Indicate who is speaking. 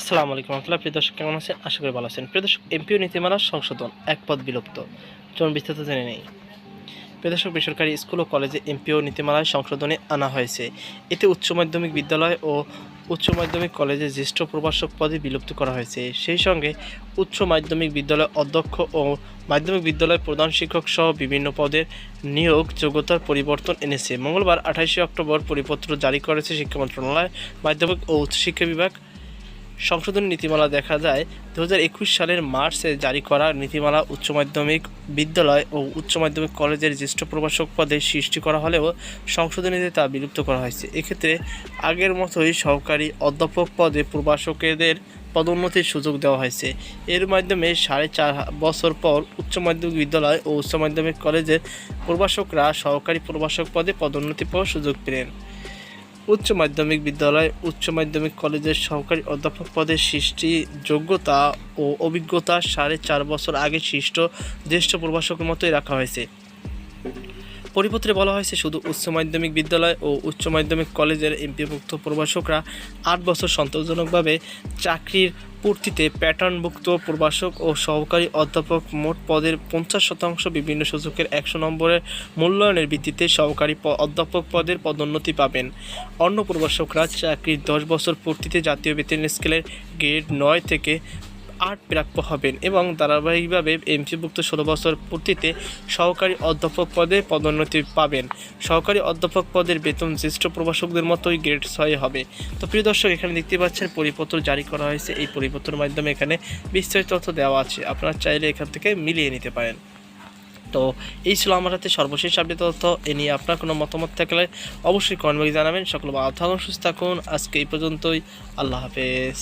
Speaker 1: আসসালামু আলাইকুম রহমতুল্লাহ। প্রিয় দর্শক, কেমন আছেন? আশা করি ভালো আছেন। প্রিয় দর্শক, এমপিও নীতিমালা সংশোধন, এক পদ বিলুপ্ত। চলুন বিস্তারিত জেনে নেই। প্রিয় দর্শক, বেসরকারি স্কুল ও কলেজে এমপিও নীতিমালায় সংশোধনে আনা হয়েছে। এতে উচ্চ মাধ্যমিক বিদ্যালয় ও উচ্চ মাধ্যমিক কলেজে জ্যেষ্ঠ প্রভাষক পদে বিলুপ্ত করা হয়েছে। সেই সঙ্গে উচ্চ মাধ্যমিক বিদ্যালয় অধ্যক্ষ ও মাধ্যমিক বিদ্যালয় প্রধান শিক্ষক সহ বিভিন্ন পদের নিয়োগ, যোগ্যতার পরিবর্তন এনেছে। মঙ্গলবার আঠাশে অক্টোবর পরিপত্র জারি করেছে শিক্ষা মন্ত্রণালয়, মাধ্যমিক ও উচ্চশিক্ষা বিভাগ। সংশোধনী নীতিমালা দেখা যায় দু হাজার একুশ সালের মার্চে জারি করা নীতিমালা উচ্চ মাধ্যমিক বিদ্যালয় ও উচ্চ মাধ্যমিক কলেজের জ্যেষ্ঠ প্রভাষক পদে সৃষ্টি করা হলেও সংশোধনীতে তা বিলুপ্ত করা হয়েছে। এক্ষেত্রে আগের মতোই সহকারী অধ্যাপক পদে প্রভাষকদের পদোন্নতির সুযোগ দেওয়া হয়েছে। এর মাধ্যমে সাড়ে চার বছর পর উচ্চ মাধ্যমিক বিদ্যালয় ও উচ্চ মাধ্যমিক কলেজের প্রভাষকরা সহকারী প্রভাষক পদে পদোন্নতি পাওয়ার সুযোগ পেলেন। উচ্চ মাধ্যমিক বিদ্যালয়, উচ্চ মাধ্যমিক কলেজের সহকারী অধ্যাপক পদে সৃষ্টি যোগ্যতা ও অভিজ্ঞতা সাড়ে চার বছর আগে সৃষ্ট, জ্যেষ্ঠ প্রভাষকের মতোই রাখা হয়েছে। পরিপত্রে বলা হয়েছে, শুধু উচ্চ মাধ্যমিক বিদ্যালয় ও উচ্চ মাধ্যমিক কলেজের এমপিভুক্ত প্রভাষকরা আট বছর সন্তোষজনকভাবে চাকরির পূর্তিতে প্যাটার্নভুক্ত প্রভাষক ও সহকারী অধ্যাপক মোট পদের পঞ্চাশ শতাংশ বিভিন্ন সূচকের একশো নম্বরের মূল্যায়নের ভিত্তিতে সহকারী অধ্যাপক পদের পদোন্নতি পাবেন। অন্য প্রভাষকরা চাকরির দশ বছর পূর্তিতে জাতীয় বেতন স্কেলের গ্রেড নয় থেকে আট প্রাপ্য হবেন এবং ধারাবাহিকভাবে এমপিভুক্ত ষোলো বছর পূর্তিতে সহকারী অধ্যাপক পদে পদোন্নতি পাবেন সহকারী অধ্যাপক পদের বেতন জ্যেষ্ঠ প্রভাষকদের মতোই গ্রেড ছয় হবে তো প্রিয় দর্শক এখানে দেখতে পাচ্ছেন পরিপত্র জারি করা হয়েছে এই পরিপত্রের মাধ্যমে এখানে বিস্তারিত তথ্য দেওয়া আছে আপনারা চাইলে এখান থেকে মিলিয়ে নিতে পারেন তো এই ছিল আমার হাতে সর্বশেষ আপডেট তথ্য এ নিয়ে আপনার কোনো মতামত থাকলে অবশ্যই কমেন্ট জানাবেন সকল ভালো থাকুন সুস্থ থাকুন আজকে এই পর্যন্তই আল্লাহ হাফেজ